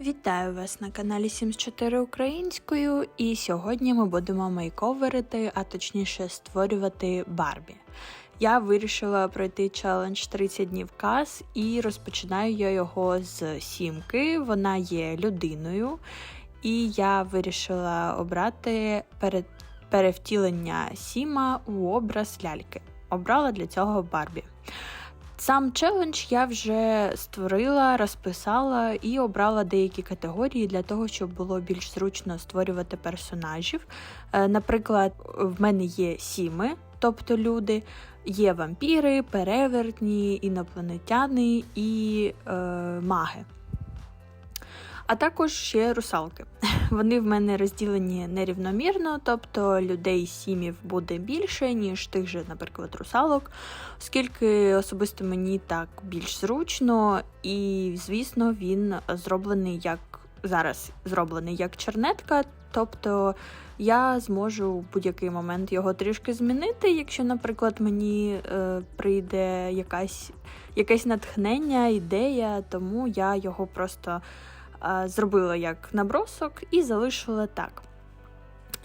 Вітаю вас на каналі 74 українською, і сьогодні ми будемо мейковерити, а точніше створювати Барбі. Я вирішила пройти челендж 30 днів каз і розпочинаю я його з сімки. Вона є людиною, і я вирішила обрати перевтілення Сіма у образ ляльки. Обрала для цього Барбі. Сам челендж я вже створила, розписала і обрала деякі категорії для того, щоб було більш зручно створювати персонажів. Е, Наприклад, в мене є сіми, тобто люди, є вампіри, перевертні, інопланетяни і е, маги. А також ще русалки. Вони в мене розділені нерівномірно, тобто людей сімів буде більше, ніж тих же, наприклад, русалок, оскільки особисто мені так більш зручно, і, звісно, він зроблений як зараз зроблений як чернетка, тобто я зможу в будь-який момент його трішки змінити, якщо, наприклад, мені е, прийде якась, якесь натхнення, ідея, тому я його просто зробила як набросок і залишила так.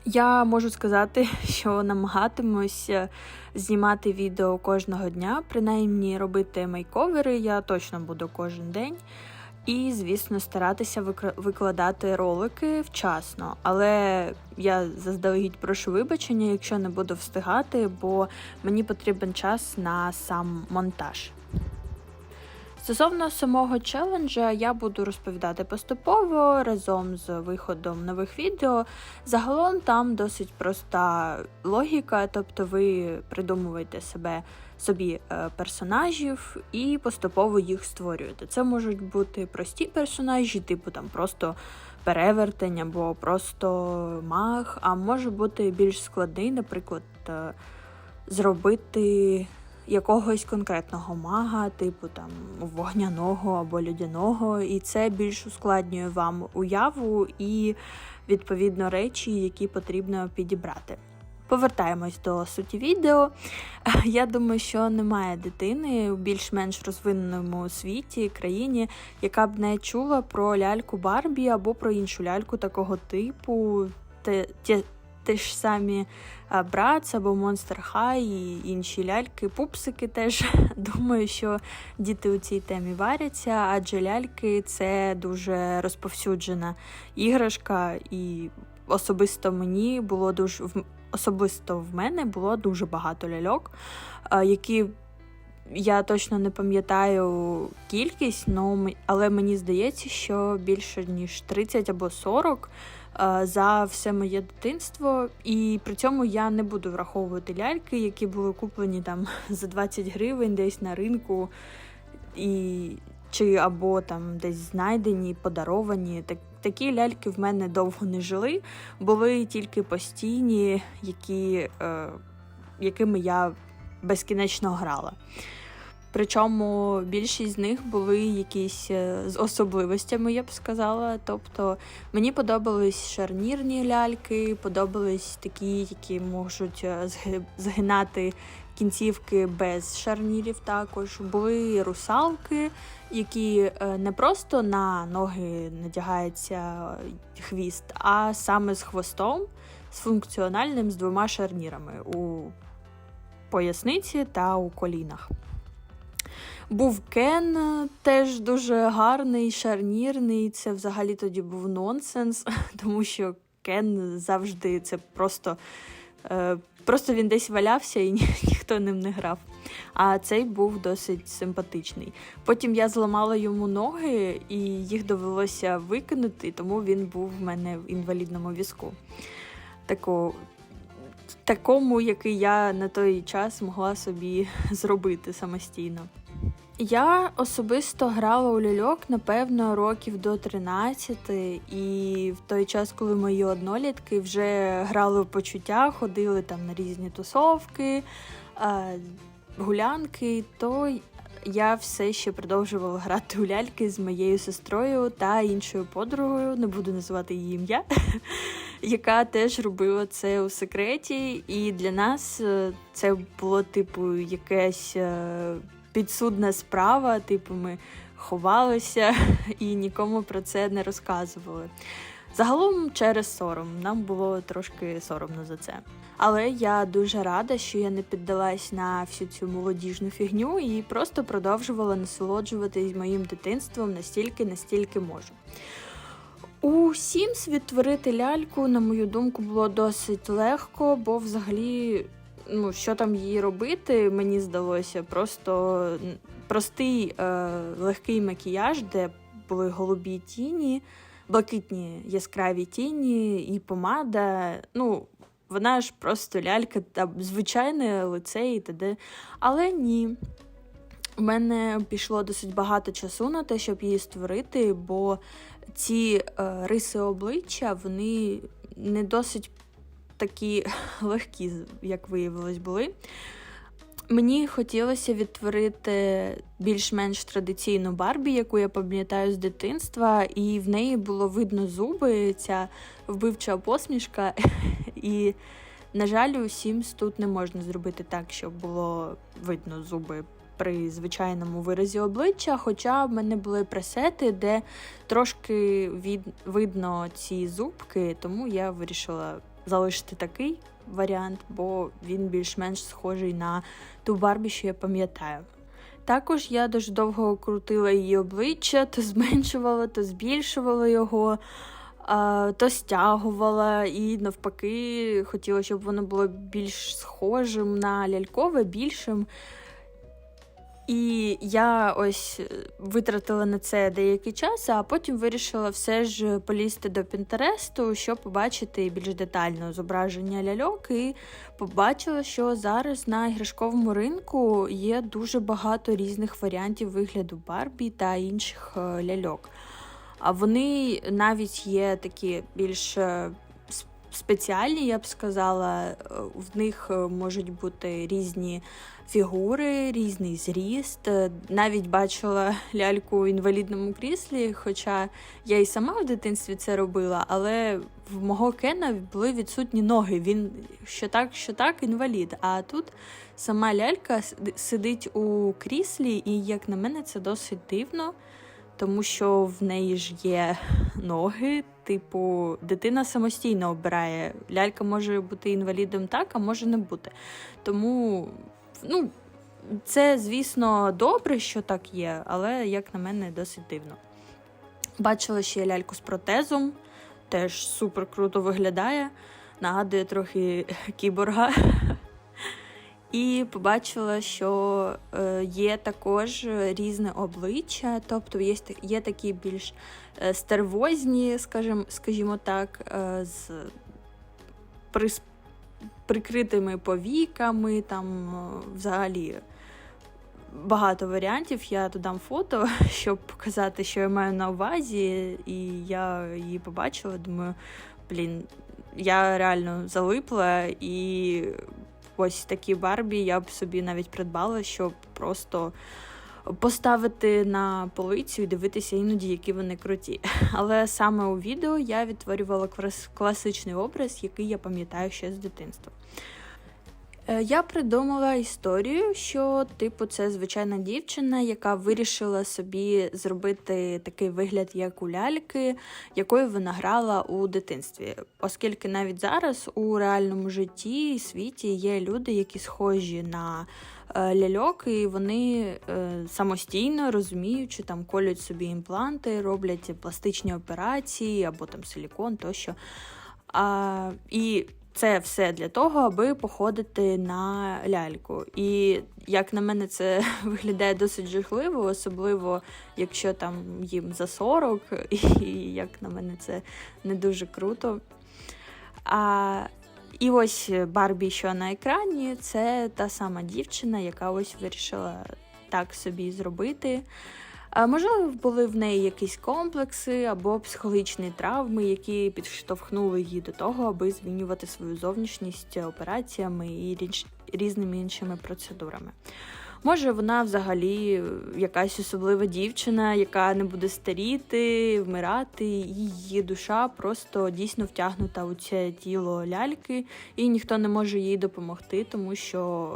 Я можу сказати, що намагатимусь знімати відео кожного дня, принаймні робити мейковери я точно буду кожен день. І, звісно, старатися викладати ролики вчасно. Але я заздалегідь прошу вибачення, якщо не буду встигати, бо мені потрібен час на сам монтаж. Стосовно самого челенджа, я буду розповідати поступово разом з виходом нових відео. Загалом там досить проста логіка, тобто ви придумуєте себе собі е, персонажів і поступово їх створюєте. Це можуть бути прості персонажі, типу там просто перевертень або просто маг, а може бути більш складний, наприклад, е, зробити якогось конкретного мага, типу там вогняного або людяного, і це більш ускладнює вам уяву і відповідно речі, які потрібно підібрати. Повертаємось до суті відео. Я думаю, що немає дитини у більш-менш розвиненому світі, країні, яка б не чула про ляльку Барбі або про іншу ляльку такого типу. Те, ті ж самі а, Братс або Monster High і інші ляльки, пупсики теж. Думаю, що діти у цій темі варяться, адже ляльки це дуже розповсюджена іграшка, і особисто мені було дуже особисто в мене було дуже багато ляльок, які я точно не пам'ятаю кількість, але мені здається, що більше ніж 30 або 40 е, за все моє дитинство. І при цьому я не буду враховувати ляльки, які були куплені там за 20 гривень десь на ринку. І чи або там десь знайдені, подаровані. Так, такі ляльки в мене довго не жили, були тільки постійні, які, е, якими я безкінечно грала. Причому більшість з них були якісь е, з особливостями, я б сказала. Тобто мені подобались шарнірні ляльки, подобались такі, які можуть е, згинати кінцівки без шарнірів. Також були русалки, які е, не просто на ноги надягається хвіст, а саме з хвостом, з функціональним з двома шарнірами у поясниці та у колінах. Був Кен, е, теж дуже гарний, шарнірний. Це взагалі тоді був нонсенс, тому що Кен завжди це просто. Е, Просто він десь валявся і ні, ніхто ним не грав. А цей був досить симпатичний. Потім я зламала йому ноги, і їх довелося викинути, тому він був в мене в інвалідному візку. Тако, такому, який я на той час могла собі зробити самостійно. Я особисто грала у ляльок, напевно, років до 13, і в той час, коли мої однолітки вже грали в почуття, ходили там на різні тусовки, е, гулянки, то я все ще продовжувала грати у ляльки з моєю сестрою та іншою подругою, не буду називати її ім'я, яка теж робила це у секреті. І для нас е, це було типу якесь. Підсудна справа, типу, ми ховалися і нікому про це не розказували. Загалом через сором. Нам було трошки соромно за це. Але я дуже рада, що я не піддалась на всю цю молодіжну фігню і просто продовжувала насолоджуватись моїм дитинством настільки, настільки можу. У Sims відтворити ляльку, на мою думку, було досить легко, бо взагалі, ну, що там її робити, мені здалося, просто простий е, легкий макіяж, де були голубі тіні, блакитні яскраві тіні і помада. Ну, вона ж просто лялька, та звичайне лице і т.д. Але ні. У мене пішло досить багато часу на те, щоб її створити, бо ці е, риси обличчя вони не досить такі легкі, як виявилось, були. Мені хотілося відтворити більш-менш традиційну Барбі, яку я пам'ятаю з дитинства, і в неї було видно зуби, ця вбивча посмішка. І, на жаль, у Sims тут не можна зробити так, щоб було видно зуби при звичайному виразі обличчя. Хоча в мене були пресети, де трошки від... видно ці зубки, тому я вирішила залишити такий варіант, бо він більш-менш схожий на ту Барбі, що я пам'ятаю. Також я дуже довго крутила її обличчя, то зменшувала, то збільшувала його, то стягувала, і навпаки, хотіла, щоб воно було більш схожим на лялькове, більшим. І я ось е, витратила на це деякий час, а потім вирішила все ж полізти до Пінтересту, щоб побачити більш детально зображення ляльок, і побачила, що зараз на іграшковому ринку є дуже багато різних варіантів вигляду Барбі та інших е, ляльок. А вони навіть є такі більш е, спеціальні, я б сказала. В них можуть бути різні фігури, різний зріст. Е, Навіть бачила ляльку в інвалідному кріслі, хоча я і сама в дитинстві це робила, але в мого Кена були відсутні ноги. Він що так, що так, інвалід. А тут сама лялька сидить у кріслі, і, як на мене, це досить дивно. Тому що в неї ж є ноги, типу, дитина самостійно обирає. Лялька може бути інвалідом так, а може не бути. Тому, ну, це, звісно, добре, що так є, але, як на мене, досить дивно. Бачила ще ляльку з протезом, теж супер круто виглядає. Нагадує трохи кіборга. І побачила, що е, є також різне обличчя, тобто є, є такі більш е, стервозні, скажімо, скажімо так, е, з прикритими повіками, там е, взагалі багато варіантів. Я додам фото, щоб показати, що я маю на увазі, і я її побачила. Думаю, блін, я реально залипла і ось такі Барбі я б собі навіть придбала, щоб просто поставити на полицю і дивитися іноді, які вони круті. Але саме у відео я відтворювала класичний образ, який я пам'ятаю ще з дитинства. Е, Я придумала історію, що, типу, це звичайна дівчина, яка вирішила собі зробити такий вигляд, як у ляльки, якою вона грала у дитинстві. Оскільки навіть зараз у реальному житті і світі є люди, які схожі на е, ляльок, і вони е, самостійно розуміючи, там колють собі імпланти, роблять пластичні операції або там силікон тощо. А, і це все для того, аби походити на ляльку. І як на мене, це виглядає досить жахливо, особливо якщо там їм за 40, і як на мене, це не дуже круто. А, і ось Барбі, що на екрані, це та сама дівчина, яка ось вирішила так собі зробити. Можливо, були в неї якісь комплекси або психологічні травми, які підштовхнули її до того, аби змінювати свою зовнішність операціями і річ- різними іншими процедурами. Може, вона взагалі якась особлива дівчина, яка не буде старіти, вмирати, її душа просто дійсно втягнута у це тіло ляльки, і ніхто не може їй допомогти, тому що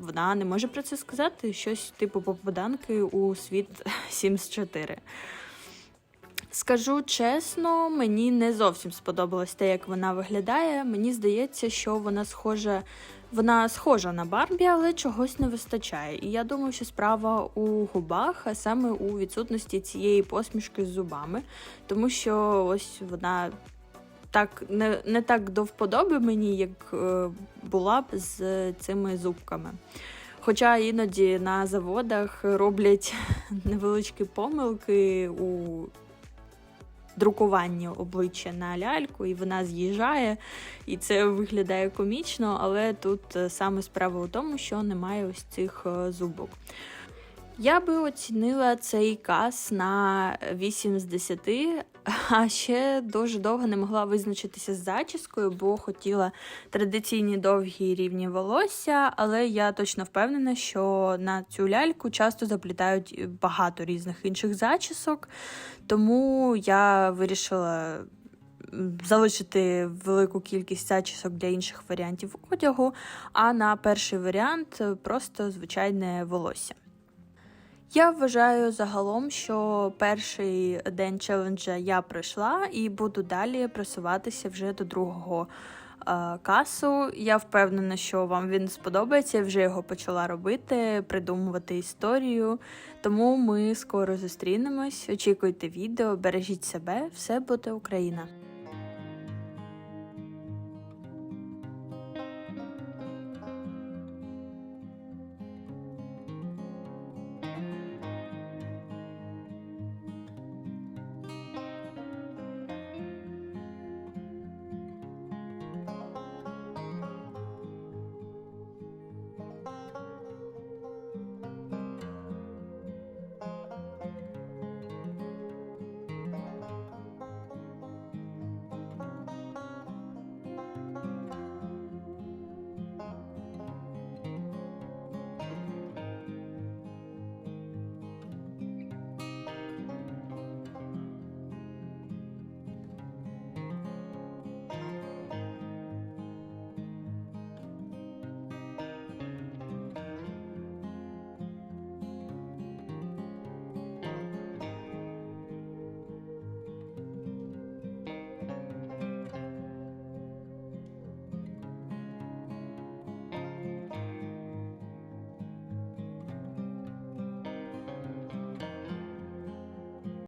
вона не може про це сказати. Щось типу попаданки у світ Sims 4. Скажу чесно, мені не зовсім сподобалось те, як вона виглядає. Мені здається, що вона схожа, вона схожа на Барбі, але чогось не вистачає. І я думаю, що справа у губах, а саме у відсутності цієї посмішки з зубами, тому що ось вона. Так, не, не так до вподоби мені, як е, була б з цими зубками. Хоча іноді на заводах роблять невеличкі помилки у друкуванні обличчя на ляльку, і вона з'їжджає, і це виглядає комічно, але тут е, саме справа у тому, що немає ось цих е, зубок. Я би оцінила цей кас на 8 з 10, а ще дуже довго не могла визначитися з зачіскою, бо хотіла традиційні довгі рівні волосся, але я точно впевнена, що на цю ляльку часто заплітають багато різних інших зачісок, тому я вирішила. Залишити велику кількість зачісок для інших варіантів одягу, а на перший варіант просто звичайне волосся. Я вважаю загалом, що перший день челенджа я пройшла і буду далі просуватися вже до другого е, касу. Я впевнена, що вам він сподобається. Я вже його почала робити, придумувати історію. Тому ми скоро зустрінемось. Очікуйте відео, бережіть себе, все буде Україна!